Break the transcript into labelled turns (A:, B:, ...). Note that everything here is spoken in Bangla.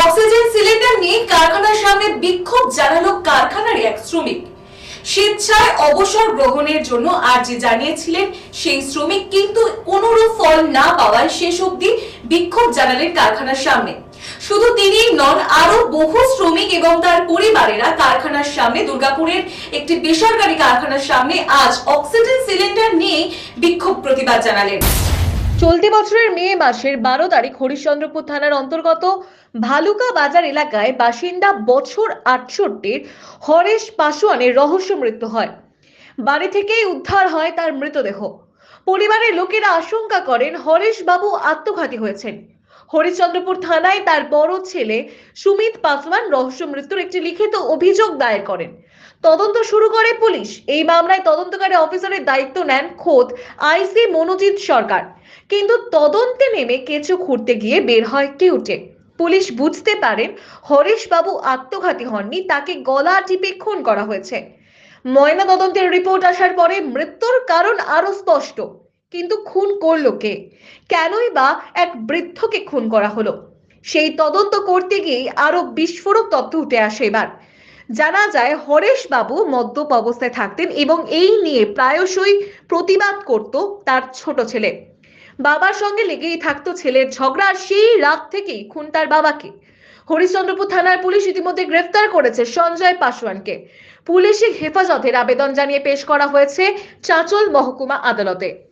A: অক্সিজেন সিলিন্ডার নিয়ে কারখানার সামনে বিক্ষোভ জানালো কারখানার এক শ্রমিক। স্বেচ্ছায় অবসর গ্রহণের জন্য আর্জি জানিয়েছিলেন সেই শ্রমিক, কিন্তু কোনরূপ ফল না পাওয়ায় শেষ অবধি বিক্ষোভ জানালেন কারখানার সামনে। শুধু তিনিই নন আরও বহু শ্রমিক এবং তার পরিবারেরা কারখানার সামনে, দুর্গাপুরের একটি বেসরকারি কারখানার সামনে আজ অক্সিজেন সিলিন্ডার নিয়ে বিক্ষোভ প্রতিবাদ জানালেন।
B: চলতি বছরের মে মাসের বারো তারিখ হরিশ্চন্দ্রপুর থানার অন্তর্গত ভালুকা বাজার এলাকায় বাসিন্দা বছর আটষট্টির হরেশ পাশোয়ানের রহস্য মৃত্যু হয়। বাড়ি থেকেই উদ্ধার হয় তার মৃতদেহ। পরিবারের লোকেরা আশঙ্কা করেন হরেশ বাবু আত্মঘাতী হয়েছেন। হরিশ্চন্দ্রপুর থানায় তার বড় ছেলে সুমিত পাসওয়ান রহস্য মৃত্যুর একটি লিখিত অভিযোগ দায়ের করেন। তদন্ত শুরু করে পুলিশ। এই মামলায় তদন্তকারী অফিসারের দায়িত্ব নেন খোদ আইসি মনোজিৎ সরকার। কিন্তু তদন্তে নেমে কেঁচো খুঁড়তে গিয়ে বের হয় কেউটে। পুলিশ বুঝতে পারেন হরেশ বাবু আত্মঘাতী হননি, তাকে গলা টিপে খুন করা হয়েছে। ময়না তদন্তের রিপোর্ট আসার পরে মৃত্যুর কারণ আরও স্পষ্ট। কিন্তু খুন করল কে? কেনই বা এক বৃদ্ধকে খুন করা হলো? সেই তদন্ত করতে গিয়ে আরও বিস্ফোরক তথ্য উঠে আসে এবার। জানা যায় হরেশ বাবু মদ্যপ অবস্থায় থাকতেন এবং এই নিয়ে প্রায়শই প্রতিবাদ করত তার ছোট ছেলে। বাবার সঙ্গে লেগেই থাকতো ছেলের ঝগড়া, সেই রাত থেকেই খুন তার বাবাকে। হরিশ্চন্দ্রপুর থানার পুলিশ ইতিমধ্যে গ্রেফতার করেছে সঞ্জয় পাসওয়ানকে। পুলিশি হেফাজতের আবেদন জানিয়ে পেশ করা হয়েছে চাঁচল মহকুমা আদালতে।